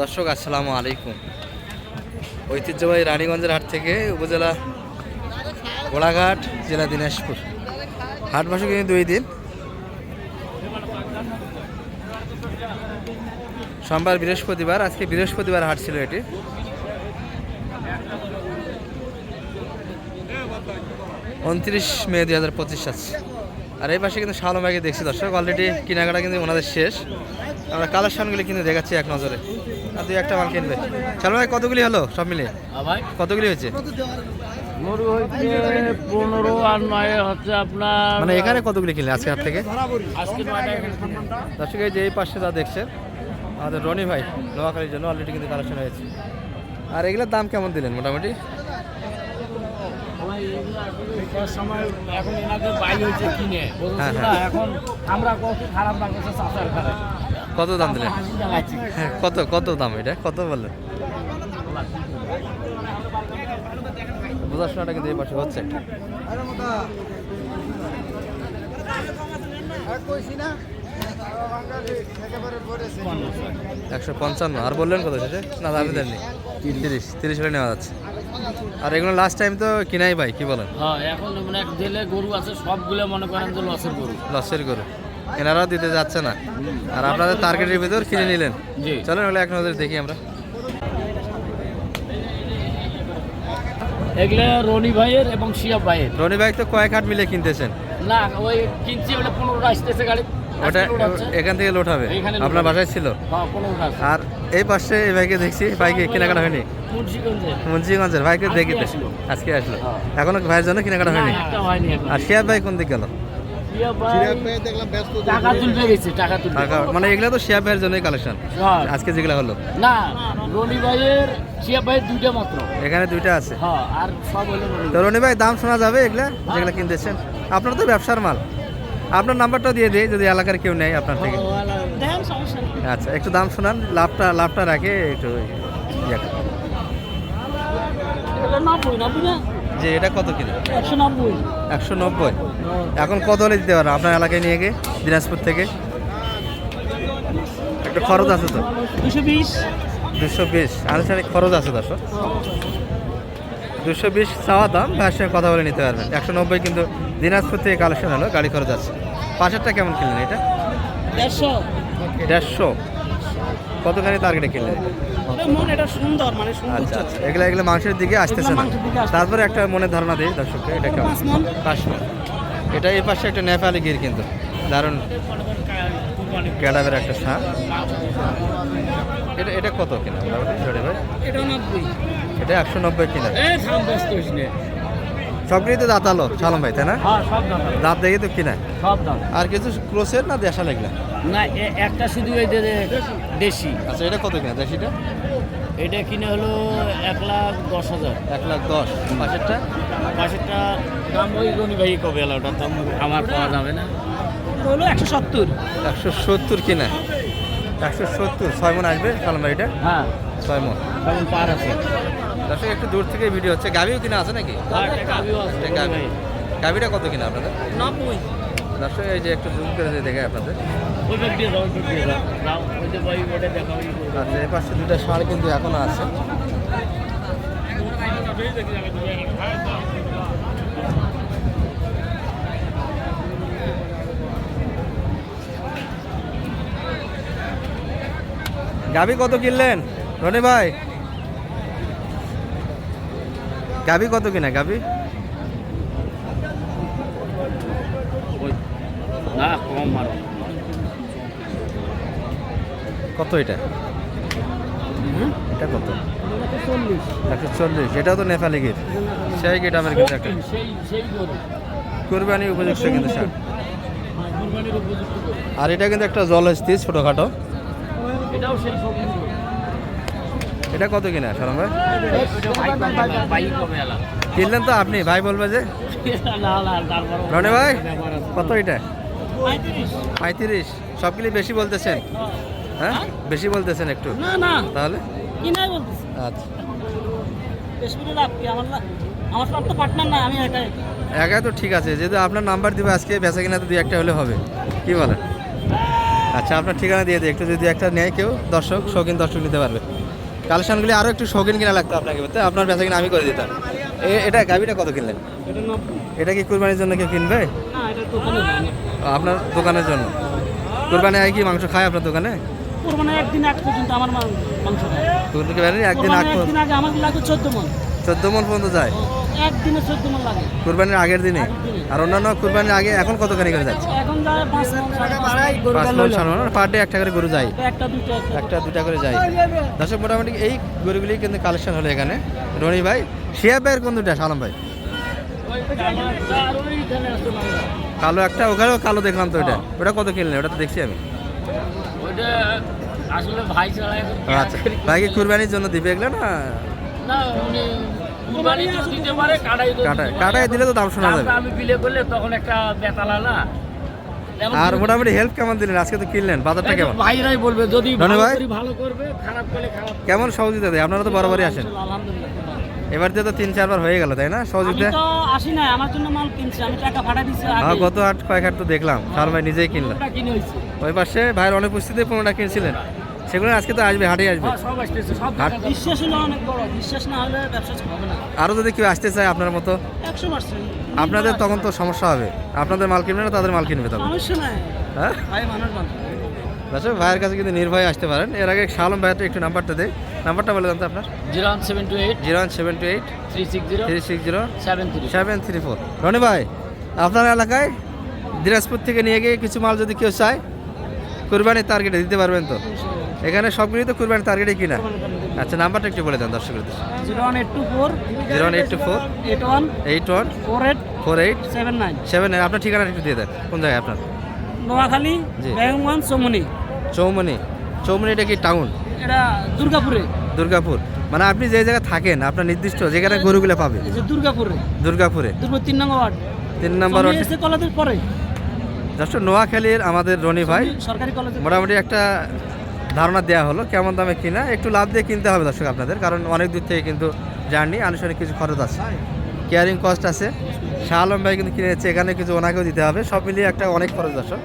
দর্শক, আসসালামু আলাইকুম। ঐতিহ্যবাহী রানীগঞ্জের হাট থেকে উপজেলা গোলাঘাট, জেলা দিনাজপুর। হাট বসে কিন্তু দুই দিন। সোমবার বৃহস্পতিবার, আজকে বৃহস্পতিবার হাট ছিল এটি। উনত্রিশ মে দুই হাজার পঁচিশ আছে আর এই পাশে কিন্তু শালো ব্যাগে দেখছি দর্শক অলরেডি কেনাকাটা কিন্তু ওনাদের শেষ। আমরা কালেকশনগুলি কিন্তু দেখাচ্ছি এক নজরে। আর দুই একটা মাল কিনবে। শালো ভাই কতগুলি হলো? সব মিলে? কতগুলি হয়েছে? হচ্ছে পনেরো আর নয় হচ্ছে আপনার মানে এখানে কতগুলি কিনলে আজকে হাট থেকে। দর্শক এই যে এই পাশে যা দেখছেন আমাদের রনি ভাই নোয়াখালীর জন্য অলরেডি কিন্তু কালেকশন হয়েছে। আর এগুলোর দাম কেমন দিলেন মোটামুটি? সময় এখন এনাদের হয়েছে কিনে। হ্যাঁ, হ্যাঁ। এখন আমরা কত খারাপ লাগছে চাষার খারাপ কত দাম দিলেন? হ্যাঁ কত কত দাম এটা? কত বললেন? বোঝাশোনাটা কিন্তু এই পাশে হচ্ছে। একশো পঞ্চান্ন। আর বললেন কত সেটা? না দামি দেননি। তিরিশ তিরিশ হলে নেওয়া যাচ্ছে। আর এগুলো লাস্ট টাইম তো কিনাই ভাই কি বলেন? হ্যাঁ এখন মানে এক জেলে গরু আছে সবগুলো মনে করেন যে লসের গরু। লসের গরু। এনারাও দিতে যাচ্ছে না। আর আপনাদের টার্গেটের ভিতর কিনে নিলেন। চলেন ওগুলো এক নজর দেখি আমরা। এগুলো রনি ভাইয়ের এবং শিয়া ভাইয়ের। রনি ভাই তো কয়েক হাট মিলে কিনতেছেন। না ওই কিনছি ওটা পনেরোটা আসতেছে গাড়ি। ওটা আজকে load হচ্ছে। এখান থেকে লোড হবে। আপনার বাসায় ছিল? হ্যাঁ আর এই পাশে এই ভাইকে দেখছি ভাইকে কেনাকাটা হয়নি। মুন্সিগঞ্জে মুন্সিগঞ্জের ভাইকে দেখি আজকে আসলো। হ্যাঁ। এখনও ভাইয়ের জন্য কেনাকাটা হয়নি। আর শিয়াব ভাই কোন দিক গেল? টাকা গেছে। টাকা মানে এগুলো তো শিয়াব ভাইয়ের জন্যই কালেকশন হ্যাঁ। আজকে যেগুলো হলো। না রনি ভাইয়ের শিয়া ভাইয়ের দুইটা মাত্র। এখানে দুইটা আছে। হ্যাঁ আর সব হলো তো রনি ভাই দাম শোনা যাবে এগুলা যেগুলো কিনতেছেন? আপনার তো ব্যবসার মাল। আপনার নাম্বারটা দিয়ে দিই যদি এলাকার কেউ নেয় আপনার থেকে। আচ্ছা একটু দাম শোনান লাভটা লাভটা রাখে একটু ইয়ে যে এটা কত কিলো? একশো নব্বই। একশো নব্বই। এখন কত হলে দিতে পারেন আপনার এলাকায় নিয়ে গিয়ে দিনাজপুর থেকে? একটা খরচ আছে তো? দুশো বিশ। দুশো বিশ। আনুষ্ঠানিক খরচ আছে দর্শক দুশো বিশ চাওয়া দাম ভাইয়ের সঙ্গে কথা বলে নিতে পারবেন। একশো নব্বই কিন্তু দিনাজপুর থেকে কালেকশন হলো গাড়ি খরচ আছে। পাশেরটা কেমন কিনলেন এটা? দেড়শো। দেড়শো। কতখানি টার্গেটে কিনলেন? মন সুন্দর মানে আচ্ছা আচ্ছা। এগুলো এগুলো মাংসের দিকে আসতেছে না। তারপরে একটা মনের ধারণা দিই দর্শককে এটা কেমন? পাঁচ মণ। এটা এই পাশে একটা নেপালি গির কিন্তু দারুণ ক্যাডাবের একটা সার এটা এটা কত কিনা মোটামুটি? ভাই। এটা নব্বই। এটা একশো নব্বই কিনা। এ থাম ব্যস্ত হইস নে। সবগুলি তো দাঁতালো সালম ভাই তাই না? হ্যাঁ দাঁত দেখে তো কিনা। আর কিছু ক্রোসের না দেশা লাগলা? না একটা শুধু ওই যে দেশি। আচ্ছা এটা কত কিনা দেশিটা? এটা কিনে হলো এক লাখ দশ হাজার। এক লাখ দশ। পাশেরটা? পাশেরটা দাম ওই রনি কবে এলো? আমার পাওয়া যাবে না। হলো একশো সত্তর। একশো সত্তর কিনা? একশো সত্তর। ছয় মন আসবে হ্যাঁ। ছয় মন। পার আছে। দর্শক একটু দূর থেকে ভিডিও হচ্ছে। গাভিও কিনা আছে নাকি? আর একটা গাভিও আছে। এটা গাভি। গাভিটা কত কিনা আপনাদের? নব্বই। দর্শক এই যে একটু জুম করে দেখে আপনাদের। আচ্ছা পাশে দুটা ষাঁড় কিন্তু এখনও আছে। গাভি কত কিনলেন? রনি ভাই। গাভি কত কিনা ওই না কম মারো। কত এটা? এটা কত? একশো চল্লিশ। এটাও তো নেপালি গির সেই গিট আমার কিন্তু একটা। সেই সেই কোরবানি উপযুক্ত কিন্তু আর এটা কিন্তু একটা জলস্থির ছোটোখাটো। এটা কত কিনা সরম ভাই? কিনলেন তো আপনি ভাই বলবে যে। না, না, তারপরও রনি ভাই কত এটা? পঁয়ত্রিশ। সবগুলি বেশি বলতেছেন। হ্যাঁ? বেশি বলতেছেন একটু। না না। তাহলে? কি নাই বলতেছি। আচ্ছা। বেশ লাভ কি আমার না আমার সব তো পার্টনার না আমি একাই। একা তো ঠিক আছে যেহেতু আপনার নাম্বার দিবে আজকে বেচা কিনা তো দুই একটা হলে হবে। কি বলেন আচ্ছা আপনার ঠিকানা দিয়ে দিই একটু যদি একটা নেয় কেউ দর্শক শৌখিন দর্শক নিতে পারবে। কালেকশনগুলি আরও একটু শৌখিন কিনা লাগতো আপনাকে বলতে আপনার বেচা কিনা আমি করে দিতাম। এটা গাভিটা কত কিনলেন? এটা কি কুরবানির জন্য কেউ কিনবে? আপনার দোকানের জন্য। কুরবানি আগে কি মাংস খায় আপনার দোকানে? কোরবানি একদিন আগ পর্যন্ত আমার মাংস খায়। একদিন আগ একদিন আগে আমাকে লাগে চোদ্দ মন। চোদ্দ মন পর্যন্ত যায়? একদিনে চোদ্দ মন লাগে। কুরবানির আগের দিনে? আর অন্যান্য কুরবানির আগে এখন কতখানি করে যাচ্ছে? এখন যায় পাঁচ মন সাড়ে মন। পাঁচ ছয় পার ডে একটা করে গরু যায়। একটা দুটো একটা। একটা দুটা করে যায়। দর্শক মোটামুটি এই গরুগুলি কিন্তু কালেকশন হলো এখানে। রনি ভাই শিয়া ভাইয়ের কোন দুটা সালাম ভাই। কালো একটা ওখানেও কালো দেখলাম তো ওটা ওটা কত কিনলেন? ওটা তো দেখছি আমি। আসলে ভাই ছাড়া আচ্ছা। ভাই কি কুরবানির জন্য দিবে এগুলো না? না উনি কাটায় দিলে তো দাম শোনা যাবে। আমি বিলে করলে তখন একটা বেতালা না? আর মোটামুটি হেল্প কেমন দিলেন? আজকে তো কিনলেন। বাজারটা কেমন? ভাইরাই বলবে যদি ভালো করবে খারাপ করলে খারাপ কেমন সহযোগিতা দেয়? আপনারা তো বরাবরই আসেন। এবার দিয়ে তো তিন চারবার হয়ে গেল তাই না? সহযোগিতা? আসি না আমার জন্য মাল কিনছি আমি টাকা ভাড়া দিচ্ছি হ্যাঁ গত হাট কয়েক হাট তো দেখলাম। ভাই নিজেই কিনলেন ওটা কিনে হয়েছে। ওই পাশে ভাইয়ের অনুপস্থিতিতে পনেরোটা কিনছিলেন। সেগুলো আজকে তো আসবে হাটেই আসবে। হ্যাঁ, হাট- অনেক আরও যদি কেউ আসতে চায় আপনার মতো? আপনাদের তখন তো সমস্যা হবে। আপনাদের মাল কিনবে না তাদের মাল কিনবে তখন। হ্যাঁ? ভাইয়ের কাছে কিন্তু নির্ভয়ে আসতে পারেন। এর আগে শালম ভাইয়ের একটু নাম্বারটা দেয় নাম্বারটা বলে দেন তো আপনার। Zero one seven two eight. Zero one seven two eight. Three six zero. Three six zero. Seven three seven three four. Rony ভাই আপনার এলাকায় দিনাজপুর থেকে নিয়ে গিয়ে কিছু মাল যদি কেউ চায় কুরবানির টার্গেটে দিতে পারবেন তো? এখানে সবগুলি তো কুরবানির টার্গেটে কিনা? আচ্ছা নাম্বারটা একটু বলে দেন দর্শকদের zero one eight two four zero one eight two four eight one eight one four eight four eight seven nine. Seven আপনার ঠিকানাটা একটু দিয়ে দেন। কোন জায়গায় আপনার? নোয়াখালী চমনি চৌমনি চৌমনি এটা কি টাউন? এটা দুর্গাপুরে। দুর্গাপুর। মানে আপনি যে জায়গায় থাকেন আপনার নির্দিষ্ট যেখানে গরুগুলো পাবে দুর্গাপুরে। দুর্গাপুরে। দুর্গাপুর তিন নম্বর ওয়ার্ড। তিন নম্বর কলেজের পরে। জাস্ট নোয়াখালীর আমাদের রনি ভাই সরকারি কলেজ মোটামুটি একটা ধারণা দেওয়া হলো কেমন দামে কিনা। একটু লাভ দিয়ে কিনতে হবে দর্শক আপনাদের কারণ অনেক দূর থেকে কিন্তু জার্নি আনুষ্ঠানিক কিছু খরচ আছে। কেয়ারিং কস্ট আছে। শাহ আলম ভাই কিন্তু কিনে যাচ্ছে এখানে কিছু ওনাকেও দিতে হবে। সব মিলিয়ে একটা অনেক খরচ দর্শক।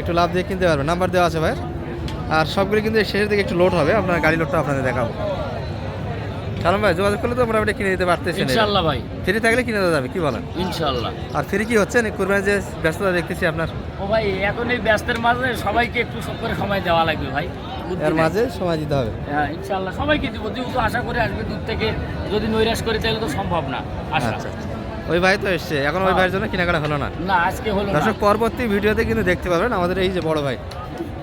একটু লাভ দিয়ে কিনতে পারবে নাম্বার দেওয়া আছে ভাইয়ের। আর সবগুলো কিন্তু শেষের দিকে একটু লোড হবে। আপনার গাড়ি লোডটা আপনাদের দেখাবো। শালম ভাই যোগাযোগ করলে তো মোটামুটি কিনে দিতে পারতেছেন ইনশাল্লাহ ভাই। ফ্রি থাকলে কিনে দেওয়া যাবে কি বলেন? ইনশাল্লাহ। আর ফ্রি কি হচ্ছে? না কুরবানি যে ব্যস্ততা দেখতেছি আপনার। ও ভাই এখন এই ব্যস্তের মাঝে সবাইকে একটু সব করে সময় দেওয়া লাগবে ভাই। এর মাঝে সময় দিতে হবে। হ্যাঁ ইনশাল্লাহ সবাইকে দিব। যেহেতু আশা করে আসবে দূর থেকে যদি নৈরাশ করে তাহলে তো সম্ভব না। আসা আচ্ছা ওই ভাই তো এসছে। এখন ওই ভাইয়ের জন্য কেনাকাটা হলো না। না আজকে হলো না। দর্শক পরবর্তী ভিডিওতে কিন্তু দেখতে পাবেন আমাদের এই যে বড় ভাই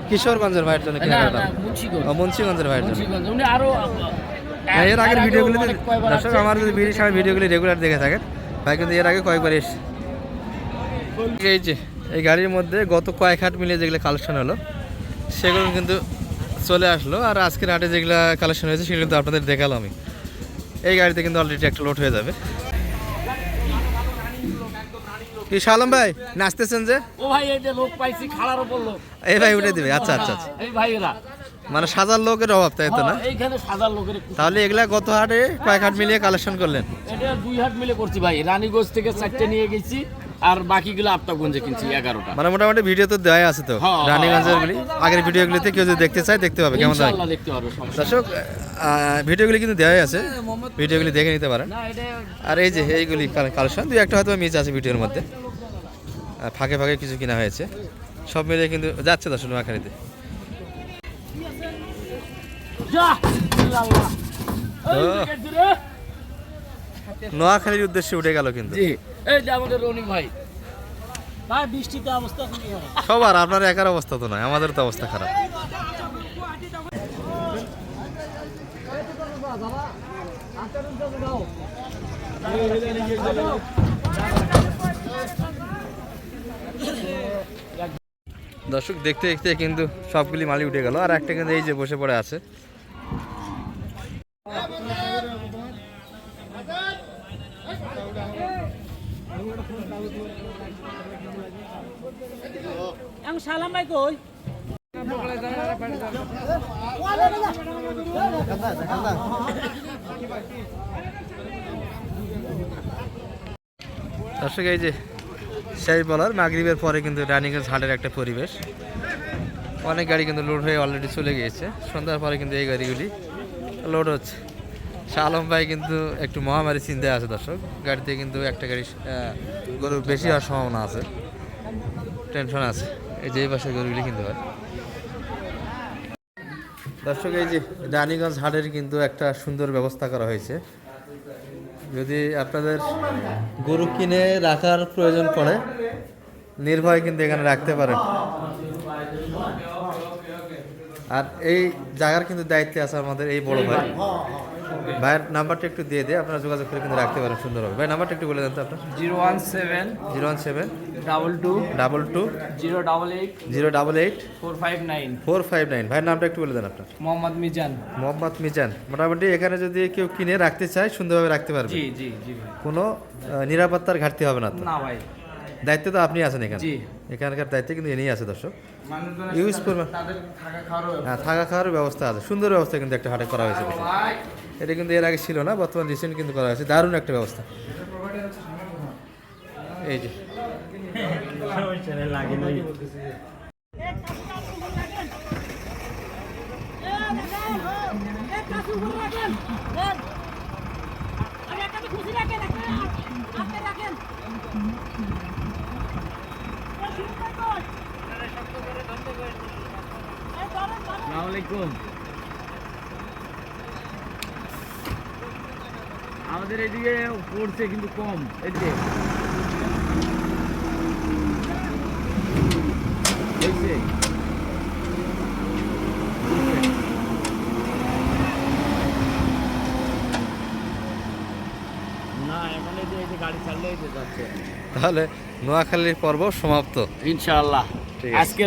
কিশোরগঞ্জের ভাইয়ের জন্য কেনাকাটা। মুন্সিগঞ্জ। মুন্সিগঞ্জের ভাইয়ের জন্য। উনি আরও হ্যাঁ, এর আগের ভিডিওগুলি দর্শক আমার যদি ভিডিও সময় ভিডিওগুলি রেগুলার দেখে থাকেন ভাই কিন্তু এর আগে কয়েকবার এসছে। এই যে এই গাড়ির মধ্যে গত কয়েক হাট মিলিয়ে যেগুলো কালেকশন হলো সেগুলো কিন্তু চলে আসলো। আর আজকের হাটে যেগুলো কালেকশন হয়েছে সেগুলো কিন্তু আপনাদের দেখালাম আমি। এই গাড়িতে কিন্তু অলরেডি একটা লোড হয়ে যাবে। কি শালম ভাই নাচতেছেন যে? ও ভাই এই যে লোক পাইছি খাড়ার উপর লোক। এই ভাই উঠে দিবে। আচ্ছা আচ্ছা আচ্ছা। এই ভাইয়েরা। মানে সাজার লোকের অভাব তাই তো না? হ্যাঁ, এইখানে সাজার লোকের তাহলে এগুলা গত হাটে কয়েক হাট মিলিয়ে কালেকশন করলেন? এটা দুই হাট মিলে করছি ভাই। রানীগঞ্জ থেকে চারটে নিয়ে গেছি আর বাকিগুলো আফতাবগঞ্জে কিনছি এগারোটা। মানে মোটামুটি ভিডিও তো দেওয়াই আছে তো? হ্যাঁ, রানীগঞ্জের গুলি। আগের ভিডিওগুলিতে কেউ যদি দেখতে চায় দেখতে পাবে কেমন দর্শক ভিডিওগুলি কিন্তু দেওয়াই আছে। ভিডিওগুলি দেখে নিতে পারেন। আর এই যে এইগুলি কালেকশন দুই একটা হয়তো মিস আছে ভিডিওর মধ্যে। আর ফাঁকে ফাঁকে কিছু কিনা হয়েছে। সব মিলিয়ে কিন্তু যাচ্ছে দর্শক নোয়াখালীতে। নোয়াখালীর উদ্দেশ্যে উঠে গেল কিন্তু। এই যে আমাদের রনি ভাই। ভাই বৃষ্টিতে অবস্থা সবার আপনার একার অবস্থা তো নয় আমাদের তো অবস্থা খারাপ। দর্শক দেখতে দেখতে কিন্তু সবগুলি মালি উঠে গেল আর একটা কিন্তু এই যে বসে পড়ে আছে। সালাম ভাই কই দর্শক, এই যে সেই বলার, মাগরিবের পরে কিন্তু রানিংয়ের হাটের একটা পরিবেশ। অনেক গাড়ি কিন্তু লোড হয়ে অলরেডি চলে গিয়েছে। সন্ধ্যার পরে কিন্তু এই গাড়িগুলি লোড হচ্ছে। শাহ আলম ভাই কিন্তু একটু মহামারী চিন্তায় আছে, দর্শক। গাড়িতে কিন্তু একটা গাড়ি গরু বেশি হওয়ার সম্ভাবনা আছে। টেনশন আছে। যে পাশে গরুগুলি কিনতে হয়। দর্শক, এই যে রানীগঞ্জ হাটের কিন্তু একটা সুন্দর ব্যবস্থা করা হয়েছে। যদি আপনাদের গরু কিনে রাখার প্রয়োজন পড়ে, নির্ভয় কিন্তু এখানে রাখতে পারেন আর এই জায়গার কিন্তু দায়িত্বে আছে আমাদের এই বড় ভাই। ভাইয়ের নাম্বারটা একটু দিয়ে দিয়ে আপনারা যোগাযোগ করে কিন্তু রাখতে পারেন সুন্দরভাবে ভাই নাম্বারটা একটু বলে দেন তো আপনার। Zero one seven zero one seven double two double two zero double eight zero double eight four five nine four five nine. ভাইয়ের নামটা একটু বলে দেন আপনার। মোহাম্মদ মিজান। মোহাম্মদ মিজান। মোটামুটি এখানে যদি কেউ কিনে রাখতে চায় সুন্দরভাবে রাখতে পারবে। জি জি জি কোনো নিরাপত্তার ঘাটতি হবে না না ভাই। দায়িত্ব তো আপনি আছেন এখানে। এখানকার দায়িত্ব কিন্তু এনেই আছে দর্শক। ইউজ করবেন হ্যাঁ থাকা খাওয়ার ব্যবস্থা আছে। সুন্দর ব্যবস্থা কিন্তু একটা হাটে করা হয়েছে। এটা কিন্তু এর আগে ছিল না, বর্তমান রিসেন্ট কিন্তু করা হয়েছে। দারুণ একটা ব্যবস্থা। এই যে। আলাইকুম। আমাদের এদিকে পড়ছে কিন্তু কম এদিকে তাহলে নোয়াখালীর পর্ব সমাপ্ত। ইনশাআল্লাহ। আজকে